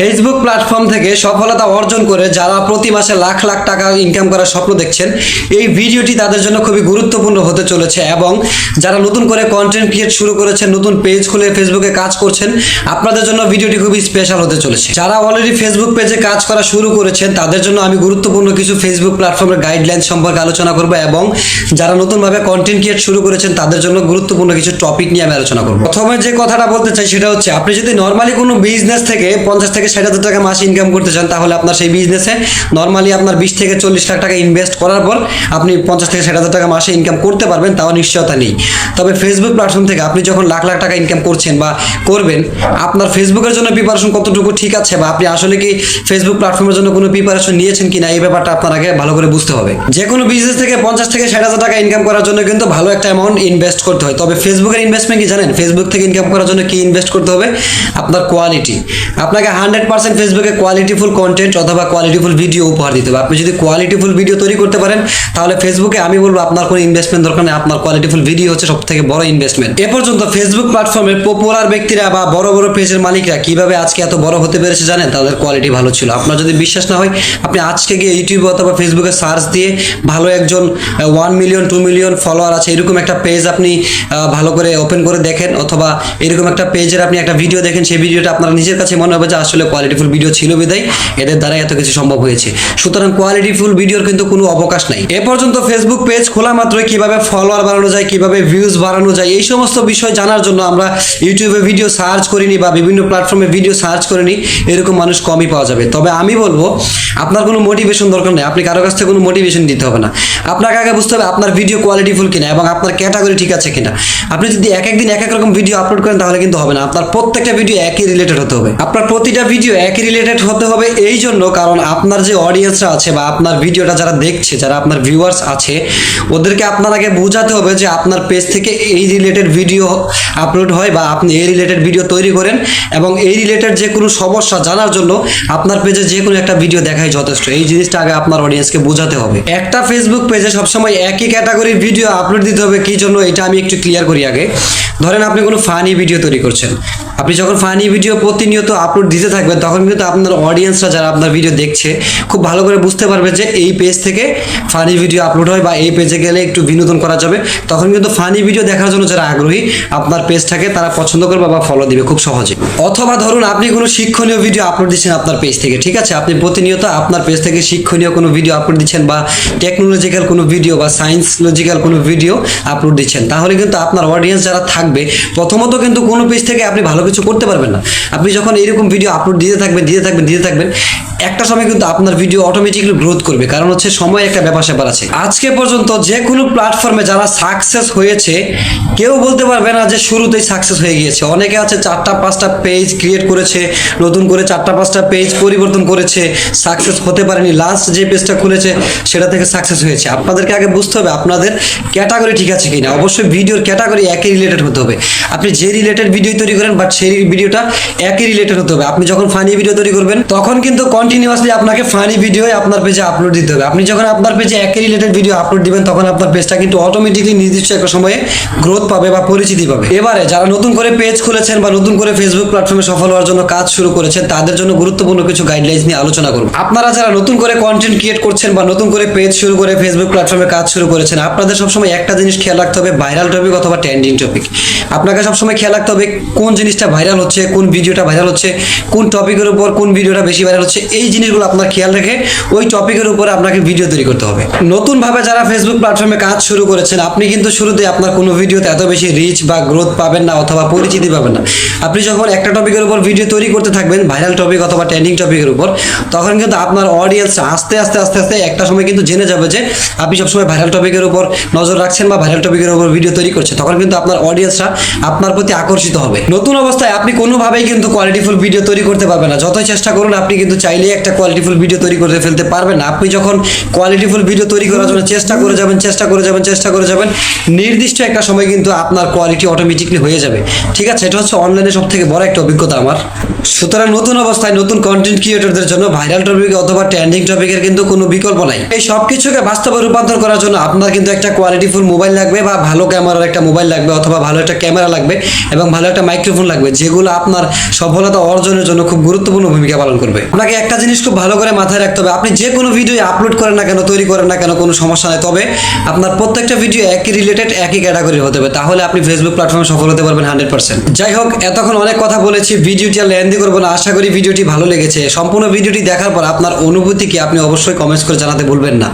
Facebook platform থেকে সফলতা অর্জন করে যারা প্রতি মাসে লাখ লাখ টাকা ইনকাম করার স্বপ্ন দেখছেন, এই ভিডিওটি তাদের জন্য খুবই গুরুত্বপূর্ণ হতে চলেছে এবং যারা নতুন করে কন্টেন্ট ক্রিয়েট শুরু করেছেন, নতুন পেজ খুলে ফেসবুকে কাজ করছেন, আপনাদের জন্য ভিডিওটি খুবই স্পেশাল হতে চলেছে। যারা অলরেডি ফেসবুক পেজে কাজ করা শুরু করেছেন, তাদের জন্য আমি গুরুত্বপূর্ণ কিছু ফেসবুক প্ল্যাটফর্মের গাইডলাইন সম্পর্কে আলোচনা করব এবং যারা নতুনভাবে কন্টেন্ট ক্রিয়েট শুরু করেছেন, তাদের জন্য গুরুত্বপূর্ণ কিছু টপিক নিয়ে আমি আলোচনা করব। প্রথমে যে কথাটা বলতে চাই, সেটা হচ্ছে, আপনি যদি নর্মালি কোনো বিজনেস থেকে পঞ্চাশ থেকে ষাট হাজার টাকা মাস ইনকাম করতে চান, তাহলে আপনার সেই বিজনেসে নর্মালি আপনার বিশ থেকে চল্লিশ লাখ টাকা ইনভেস্ট করার পর আপনি পঞ্চাশ থেকে ষাট হাজার টাকা মাসে ইনকাম করতে পারবেন, তাও নিশ্চয়তা নেই। তবে ফেসবুক প্ল্যাটফর্ম থেকে আপনি যখন লাখ লাখ টাকা ইনকাম করছেন বা করবেন, আপনার ফেসবুকের জন্য প্রিপারেশন কতটুকু ঠিক আছে বা আপনি আসলে কি ফেসবুক প্ল্যাটফর্মের জন্য কোনো প্রিপারেশন নিয়েছেন কিনা, এই ব্যাপারটা আপনার আগে ভালো করে বুঝতে হবে। যে কোনো বিজনেস থেকে পঞ্চাশ থেকে ষাট হাজার টাকা ইনকাম করার জন্য কিন্তু ভালো একটা অ্যামাউন্ট ইনভেস্ট করতে হয়। তবে ফেসবুকের ইনভেস্টমেন্ট কি জানেন? ফেসবুক থেকে ইনকাম করার জন্য কি ইনভেস্ট করতে হবে? আপনার কোয়ালিটি আপনাকে হান্ড্রেড পার্সেন্ট ফেসবুকে কোয়ালিটিফুল কন্টেন্ট অথবা কোয়ালিটিফুল ভিডিও উপহার দিতে হবে। আপনি যদি কোয়ালিটিফুল ভিডিও তৈরি করতে পারেন, তাহলে ফেসবুকে আমি বলব আপনার কোনো ইনভেস্টমেন্ট দরকার নেই, আপনার কোয়ালিটিফুল ভিডিও হচ্ছে সব থেকে বড় ইনভেস্টমেন্ট এ পর্যন্ত ফেসবুক প্ল্যাটফর্মের পপুলার ব্যক্তিরা বা বড় বড় পেজের মালিকরা কীভাবে আজকে এত বড় হতে পেরেছে জানেন? তাদের কোয়ালিটি ভালো ছিল। আপনার যদি বিশ্বাস না হয়, আপনি আজকে গিয়ে ইউটিউবে অথবা ফেসবুকে সার্চ দিয়ে ভালো একজন one million two million follower আছে, এরকম একটা পেজ আপনি ভালো করে ওপেন করে দেখেন, অথবা এরকম একটা পেজের আপনি একটা ভিডিও দেখেন, সেই ভিডিওটা আপনার নিজের কাছে মনে হবে যে আসলে কোয়ালিটিফুল ভিডিও ছিল বিদায়। এদের দ্বারা এত কিছু সম্ভব হয়েছে। সুতরাং কোয়ালিটিফুল ভিডিওর কিন্তু কোনো অবকাশ নাই। এ পর্যন্ত ফেসবুক পেজ খোলা মাত্রই কীভাবে ফলোয়ার বাড়ানো যায়, কীভাবে ভিউজ বাড়ানো যায়, এই সমস্ত বিষয় জানার জন্য আমরা ইউটিউবে ভিডিও সার্চ করিনি বা বিভিন্ন প্ল্যাটফর্মে ভিডিও সার্চ করিনি, এরকম মানুষ কমই পাওয়া যাবে। তবে আমি বলব, আপনার কোনো মোটিভেশন দরকার নেই। আপনি কারও কাছ থেকে কোনো মোটিভেশন দিতে হবে না। আপনাকে আগে বুঝতে হবে আপনার ভিডিও কোয়ালিটিফুল কিনা এবং আপনার ক্যাটাগরি ঠিক আছে কিনা। আপনি যদি এক একদিন এক এক রকম ভিডিও আপলোড করেন তাহলে কিন্তু হবে না। আপনার প্রত্যেকটা ভিডিও একই রিলেটেড হতে হবে। আপনার প্রতিটা ভিডিও একই রিলেটেড হতে হবে এই জন্য কারণ আপনার যে অডিয়েন্সরা আছে বা আপনার ভিডিওটা যারা দেখছে, যারা আপনার ভিউয়ার্স আছে, ওদেরকে আপনার আগে বোঝাতে হবে যে আপনার পেজ থেকে এই রিলেটেড ভিডিও আপলোড হয় বা আপনি এই রিলেটেড ভিডিও তৈরি করেন এবং এই রিলেটেড যে কোনো সমস্যা জানার জন্য আপনার পেজে যে কোনো একটা ভিডিও দেখাই যথেষ্ট। এই জিনিসটা আগে আপনার অডিয়েন্সকে বোঝাতে হবে। একটা ফেসবুক পেজে সবসময় একই ক্যাটাগরির ভিডিও আপলোড দিতে হবে, কী জন্য? এটা আমি একটু ক্লিয়ার করি আগে। ধরেন আপনি কোনো ফানি ভিডিও তৈরি করছেন। আপনি যখন ফানি ভিডিও প্রতিনিয়ত আপলোড দিতে থাকবেন, তখন কিন্তু আপনার অডিয়েন্সরা যারা আপনার ভিডিও দেখছে, খুব ভালো করে বুঝতে পারবে যে এই পেজ থেকে ফানি ভিডিও আপলোড হয় বা এই পেজে গেলে একটু বিনোদন করা যাবে। তখন কিন্তু ফানি ভিডিও দেখার জন্য যারা আগ্রহী, আপনার পেজটাকে তারা পছন্দ করবে বা ফলো দিবে খুব সহজে। অথবা ধরুন আপনি কোনো শিক্ষণীয় ভিডিও আপলোড দিচ্ছেন আপনার পেজ থেকে, ঠিক আছে? আপনি প্রতিনিয়ত আপনার পেজ থেকে শিক্ষণীয় কোনো ভিডিও আপলোড দিচ্ছেন বা টেকনোলজিক্যাল কোনো ভিডিও বা সায়েন্স লজিক্যাল কোনো ভিডিও আপলোড দিচ্ছেন, তাহলে কিন্তু আপনার অডিয়েন্স যারা থাকবে, প্রথমত কিন্তু কোনো পেজ থেকে আপনি ভালো কিছু করতে পারবেন না। আপনি যখন এইরকম ভিডিও আপলোড দিতে থাকবেন দিতে থাকবেন দিতে থাকবেন, একটা সময় কিন্তু আপনার ভিডিও অটোমেটিকলি গ্রোথ করবে। কারণ হচ্ছে সময় একটা ব্যাপার স্যাপার আছে। আজকে পর্যন্ত যে কোনো প্ল্যাটফর্মে যারা সাকসেস হয়েছে, কেউ বলতে পারবে না যে শুরুতেই সাকসেস হয়ে গিয়েছে। অনেকে আছে চারটা, পাঁচটা পেজ ক্রিয়েট করেছে, নতুন করে চারটা, পাঁচটা পেজ পরিবর্তন করেছে সাকসেস হতে পারেনি। লাস্ট যে পেজটা খুলেছে, সেটা থেকে সাকসেস হয়েছে। আপনাদেরকে আগে বুঝতে হবে, আপনাদের ক্যাটাগরি ঠিক আছে কিনা। অবশ্যই ভিডিওর ক্যাটাগরি একই রিলেটেড হতে হবে। আপনি যে রিলেটেড ভিডিও তৈরি করেন বাট সেই ভিডিওটা একই রিলেটেড হতে হবে। আপনি যখন ফানি ভিডিও তৈরি করবেন, তখন কিন্তু কন্টিনিউয়াসলি আপনাকে ফানি ভিডিও আপনার পেজে আপলোড দিতে হবে। আপনি যখন আপনার পেজে একই রিলেটেড ভিডিও আপলোড দিবেন, তখন আপনার পেজটা কিন্তু অটোমেটিকলি নির্দিষ্ট একটা সময়ে গ্রোথ পাবে বা পরিচিতি পাবে। এবারে যারা নতুন করে পেজ খুলেছেন বা নতুন করে ফেসবুক প্ল্যাটফর্মে সফল হওয়ার জন্য কাজ শুরু করেছেন, তাদের জন্য গুরুত্বপূর্ণ কিছু গাইডলাইন্স নিয়ে আলোচনা করব। আপনারা যারা নতুন করে কন্টেন্ট ক্রিয়েট করছেন বা নতুন করে পেজ শুরু করে ফেসবুক প্ল্যাটফর্মে কাজ শুরু করেছেন, আপনাদের সবসময় একটা জিনিস খেয়াল রাখতে হবে ভাইরাল টপিক অথবা ট্রেন্ডিং টপিক আপনাকে সবসময় খেয়াল রাখতে হবে কোন জিনিসটা ভাইরাল হচ্ছে, কোন ভিডিওটা ভাইরাল হচ্ছে, কোন টপিকের উপর কোন ভিডিওটা বেশি ভাইরাল হচ্ছে, এই জিনিসগুলো আপনার খেয়াল রেখে ওই টপিকের উপর আপনাকে ভিডিও তৈরি করতে হবে। নতুনভাবে যারা ফেসবুক প্ল্যাটফর্মে কাজ শুরু করেছেন, আপনি কিন্তু শুরুতে আপনার কোনো ভিডিওতে এত বেশি রিচ বা গ্রোথ পাবেন না অথবা পরিচিতি পাবেন না। আপনি যখন একটা টপিকের উপর ভিডিও তৈরি করতে থাকবেন ভাইরাল টপিক অথবা ট্রেন্ডিং টপিকের উপর, তখন কিন্তু আপনার অডিয়েন্স আস্তে আস্তে আস্তে আস্তে একটা সময় কিন্তু জেনে যাবে যে আপনি সবসময় ভাইরাল টপিকের উপর নজর রাখছেন বা ভাইরাল টপিকের উপর ভিডিও তৈরি করছেন। তখন কিন্তু আপনার অডিয়েন্সরা আপনার প্রতি আকর্ষিত হবে। নতুন অবস্থায় আপনি কোনোভাবেই কিন্তু কোয়ালিটিফুল ভিডিও তৈরি করতে পারবেন না। যতই চেষ্টা করুন, আপনি কিন্তু চাইলেই একটা কোয়ালিটিফুল ভিডিও তৈরি করে ফেলতে পারবেন না। আপনি যখন কোয়ালিটিফুল ভিডিও তৈরি করার জন্য চেষ্টা করে যাবেন, চেষ্টা করে যাবেন, চেষ্টা করে যাবেন, নির্দিষ্ট একটা সময় কিন্তু আপনার কোয়ালিটি অটোমেটিকলি হয়ে যাবে। ঠিক আছে? এটা হচ্ছে অনলাইনে সব থেকে বড় একটা অভিজ্ঞতা আমার। সুতরাং নতুন অবস্থায় নতুন কন্টেন্ট ক্রিয়েটরদের জন্য ভাইরাল টপিক অথবা ট্রেন্ডিং টপিকের কিন্তু কোনো বিকল্প নাই। এই সব কিছুকে বাস্তবে রূপান্তর করার জন্য আপনার কিন্তু একটা কোয়ালিটিফুল মোবাইল লাগবে বা ভালো ক্যামেরার একটা মোবাইল লাগবে অথবা ভালো একটা ক্যামেরা লাগবে এবং ভালো একটা মাইক্রোফোন লাগবে। থাকবে যেগুলো আপনার সফলতা অর্জনের জন্য খুব গুরুত্বপূর্ণ ভূমিকা পালন করবে। আপনাকে একটা জিনিস খুব ভালো করে মাথায় রাখতে হবে, আপনি যে কোনো ভিডিও আপলোড করেন না কেন, তৈরি করেন না কেন, কোনো সমস্যা নেই। তবে আপনার প্রত্যেকটা ভিডিও একই রিলেটেড একই ক্যাটাগরি হতে হবে, তাহলে আপনি ফেসবুক প্ল্যাটফর্মে সফল হতে পারবেন হান্ড্রেড পার্সেন্ট যাই হোক, এতক্ষণ অনেক কথা বলেছি ভিডিওটি আর লেন্দি করব না, আশা করি ভিডিওটি ভালো লেগেছে। সম্পূর্ণ ভিডিওটি দেখার পর আপনার অনুভূতি কি, আপনি অবশ্যই কমেন্টস করে জানাতে ভুলবেন না।